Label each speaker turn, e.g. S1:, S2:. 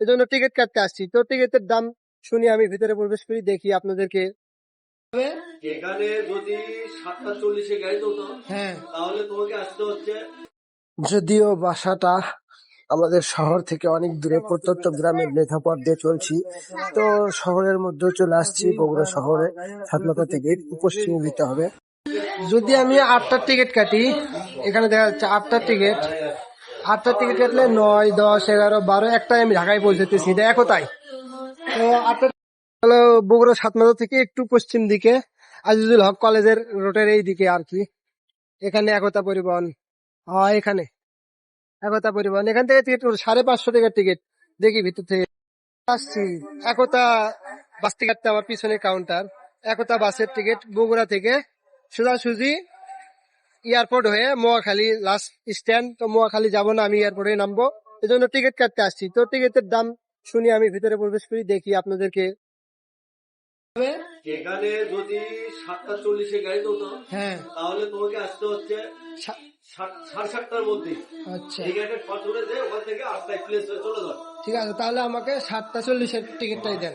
S1: এই জন্য টিকিট কাটতে আসছি। তো টিকিটের দাম শুনি আমি ভিতরে প্রবেশ করি দেখি আপনাদেরকে।
S2: এখানে যদি সাতটা চল্লিশে গাড়ি চলতো
S1: হ্যাঁ।
S2: তাহলে তোমাকে আসতে হচ্ছে
S1: যদিও বাসাটা আমাদের শহর থেকে অনেক দূরে প্রত্যন্ত গ্রামের লেখাপথ দিয়ে চলছি। তো শহরের মধ্যে চলে আসছি বগুড়া শহরে। সাতমাথা থেকে পশ্চিমে দিতে হবে। যদি আমি আটটার টিকিট কাটি এখানে দেখা যাচ্ছে আটটার টিকিট আটটার টিকিট কাটলে নয়, দশ, এগারো, বারো, একটাই আমি ঢাকায় পৌঁছাতেছি এটা একতাই। তো আটটা বগুড়া সাতমাথা থেকে একটু পশ্চিম দিকে, আজিজুল হক কলেজের রোডের এই দিকে আর কি। এখানে একতা পরিবহন হ্যাঁ এখানে। একতা পরিবহন, এখান থেকে টিকিট সাড়ে পাঁচশো টাকার টিকিট দেখি ভিতর থেকে। আসছি, একতা বাস টিকিট আমার পিছনে কাউন্টার একতা বাসের টিকিট বগুড়া থেকে সোজাসুজি এয়ারপোর্ট হয়ে মোয়াখালী লাস্ট স্ট্যান্ড তো মোয়াখালী যাব না আমি এয়ারপোর্টে নামবো। এই জন্য টিকিট কাটতে আসছি। তো টিকিটের দাম শুনি আমি ভিতরে প্রবেশ করি দেখি আপনাদেরকে।
S2: এখানে যদি সাতটা চল্লিশে গাড়ি চলতো
S1: হ্যাঁ।
S2: তাহলে তোমাকে আসতে হচ্ছে সাড়ে সাতটার মধ্যে।
S1: আচ্ছা।
S2: যে ওখান থেকে আটটায় প্লেস চলে যাবে
S1: ঠিক আছে তাহলে আমাকে সাতটা চল্লিশের টিকিটটাই দেন।